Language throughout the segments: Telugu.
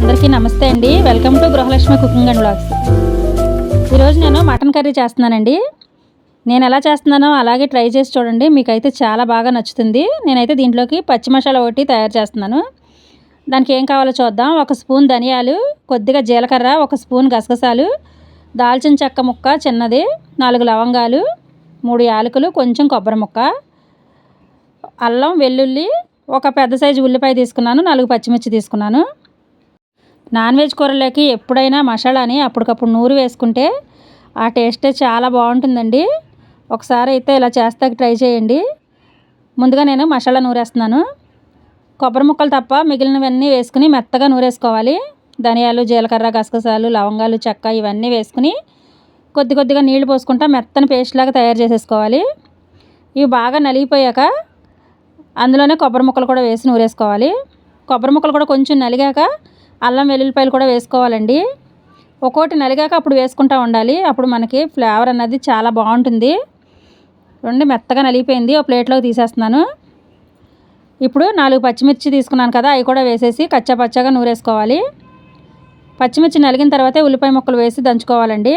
అందరికీ నమస్తే అండి. Welcome to Gruhalakshmi cooking and blogs ఈరోజు నేను మటన్ కర్రీ చేస్తున్నానండి. నేను ఎలా చేస్తున్నానో అలాగే ట్రై చేసి చూడండి. మీకైతే చాలా బాగా నచ్చుతుంది. నేనైతే దీంట్లోకి పచ్చి మసాలా ఒకటి తయారు చేస్తున్నాను. దానికి ఏం కావాలో చూద్దాం. ఒక స్పూన్ ధనియాలు కొద్దిగా జీలకర్ర ఒక స్పూన్ గసగసాలు దాల్చిన చెక్క ముక్క చిన్నది నాలుగు లవంగాలు మూడు యాలకులు కొంచెం కొబ్బరి ముక్క అల్లం వెల్లుల్లి ఒక పెద్ద సైజు ఉల్లిపాయ తీసుకున్నాను నాలుగు పచ్చిమిర్చి తీసుకున్నాను. నాన్ వెజ్ కూరలోకి ఎప్పుడైనా మసాలాని అప్పటికప్పుడు నూరు వేసుకుంటే ఆ టేస్టే చాలా బాగుంటుందండి. ఒకసారి అయితే ఇలా చేస్తాక ట్రై చేయండి. ముందుగా నేను మసాలా నూరేస్తున్నాను. కొబ్బరి ముక్కలు తప్ప మిగిలినవన్నీ వేసుకుని మెత్తగా నూరేసుకోవాలి. ధనియాలు జీలకర్ర గసగసాలు లవంగాలు చెక్క ఇవన్నీ వేసుకుని కొద్ది కొద్దిగా నీళ్ళు పోసుకుంటా మెత్తని పేస్ట్ లాగా తయారు చేసేసుకోవాలి. ఇవి బాగా నలిగిపోయాక అందులోనే కొబ్బరి ముక్కలు కూడా వేసి నూరేసుకోవాలి. కొబ్బరి ముక్కలు కూడా కొంచెం నలిగాక అల్లం వెల్లుల్లిపాయలు కూడా వేసుకోవాలండి. ఒక్కోటి నలిగాక అప్పుడు వేసుకుంటూ ఉండాలి. అప్పుడు మనకి ఫ్లేవర్ అన్నది చాలా బాగుంటుంది. రెండు మెత్తగా నలిగిపోయింది. ఒక ప్లేట్లోకి తీసేస్తున్నాను. ఇప్పుడు నాలుగు పచ్చిమిర్చి తీసుకున్నాను కదా అవి కూడా వేసేసి కచ్చా పచ్చగా నూరేసుకోవాలి. పచ్చిమిర్చి నలిగిన తర్వాతే ఉల్లిపాయ ముక్కలు వేసి దంచుకోవాలండి.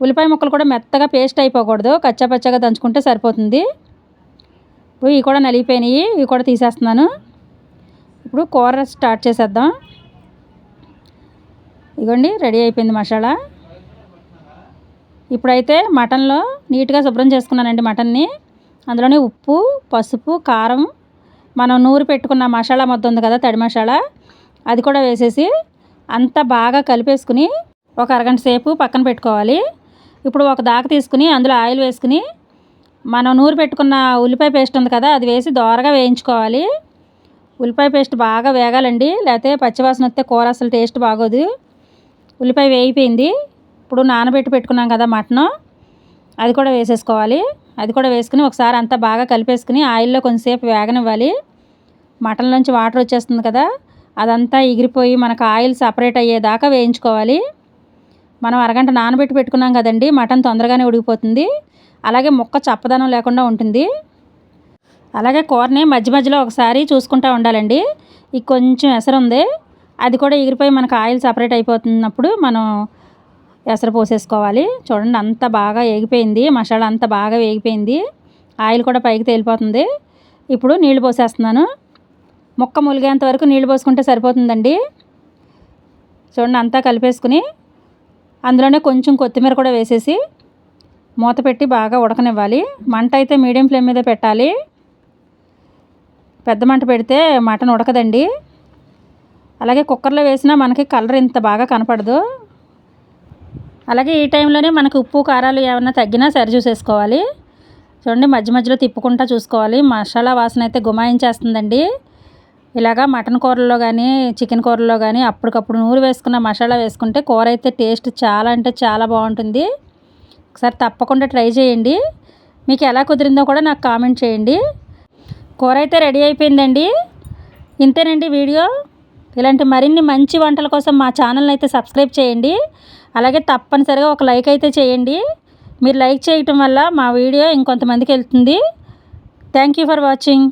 ఉల్లిపాయ ముక్కలు కూడా మెత్తగా పేస్ట్ అయిపోకూడదు. కచ్చా పచ్చగా దంచుకుంటే సరిపోతుంది. ఇప్పుడు ఇవి కూడా నలిగిపోయినాయి. ఇవి కూడా తీసేస్తున్నాను. ఇప్పుడు కూర స్టార్ట్ చేసేద్దాం. ఇగోండి రెడీ అయిపోయింది మసాలా. ఇప్పుడైతే మటన్లో నీట్గా శుభ్రం చేసుకున్నానండి మటన్ని. అందులోనే ఉప్పు పసుపు కారం. మనం నూరు పెట్టుకున్న మసాలా మొత్తం ఉంది కదా తడి మసాలా. అది కూడా వేసేసి అంతా బాగా కలిపేసుకుని ఒక అరగంట సేపు పక్కన పెట్టుకోవాలి. ఇప్పుడు ఒక దాక తీసుకుని అందులో ఆయిల్ వేసుకుని మనం నూరు పెట్టుకున్న ఉల్లిపాయ పేస్ట్ ఉంది కదా అది వేసి దోరగా వేయించుకోవాలి. ఉల్లిపాయ పేస్ట్ బాగా వేగాలండి లేకపోతే పచ్చివాసన వస్తే కూర అసలు టేస్ట్ బాగోదు. ఉల్లిపాయ వేగిపోయింది. ఇప్పుడు నానబెట్టి పెట్టుకున్నాం కదా మటను. అది కూడా వేసేసుకోవాలి. అది కూడా వేసుకుని ఒకసారి అంతా బాగా కలిపేసుకుని ఆయిల్లో కొంచెంసేపు వేగనివ్వాలి. మటన్లోంచి వాటర్ వచ్చేస్తుంది కదా అదంతా ఎగిరిపోయి మనకు ఆయిల్ సపరేట్ అయ్యేదాకా వేయించుకోవాలి. మనం అరగంట నానబెట్టి పెట్టుకున్నాం కదండి మటన్ తొందరగానే ఉడికిపోతుంది. అలాగే ముక్క చప్పదనం లేకుండా ఉంటుంది. అలాగే కూరని మధ్య మధ్యలో ఒకసారి చూసుకుంటూ ఉండాలండి. ఈ కొంచెం ఎసరు ఉంది అది కూడా ఎగిరిపోయి మనకు ఆయిల్ సపరేట్ అయిపోతున్నప్పుడు మనం ఎసరు పోసేసుకోవాలి. చూడండి అంత బాగా వేగిపోయింది మసాలా అంత బాగా వేగిపోయింది. ఆయిల్ కూడా పైకి తేలిపోతుంది. ఇప్పుడు నీళ్ళు పోసేస్తున్నాను. ముక్క ములిగేంత వరకు నీళ్ళు పోసుకుంటే సరిపోతుందండి. చూడండి అంతా కలిపేసుకుని అందులోనే కొంచెం కొత్తిమీర కూడా వేసేసి మూత పెట్టి బాగా ఉడకనివ్వాలి. మంట అయితే మీడియం ఫ్లేమ్ మీద పెట్టాలి. పెద్ద మంట పెడితే మటన్ ఉడకదండి. అలాగే కుక్కర్లో వేసినా మనకి కలర్ ఇంత బాగా కనపడదు. అలాగే ఈ టైంలోనే మనకు ఉప్పు కారాలు ఏమైనా తగ్గినా సరి చూసేసుకోవాలి. చూడండి మధ్య మధ్యలో తిప్పుకుంటా చూసుకోవాలి. మసాలా వాసన అయితే గుమాయించేస్తుందండి. ఇలాగా మటన్ కూరల్లో కానీ చికెన్ కూరల్లో కానీ అప్పటికప్పుడు నూరు వేసుకున్న మసాలా వేసుకుంటే కూర అయితే టేస్ట్ చాలా అంటే చాలా బాగుంటుంది. ఒకసారి తప్పకుండా ట్రై చేయండి. మీకు ఎలా కుదిరిందో కూడా నాకు కామెంట్ చేయండి. కూర అయితే రెడీ అయిపోయిందండి. ఇంతేనండి వీడియో. ఇలాంటి మరిన్ని మంచి వంటల కోసం మా ఛానల్ని అయితే సబ్స్క్రైబ్ చేయండి. అలాగే తప్పనిసరిగా ఒక లైక్ అయితే చేయండి. మీరు లైక్ చేయటం వల్ల మా వీడియో ఇంకొంతమందికి వెళ్తుంది. Thank you for watching.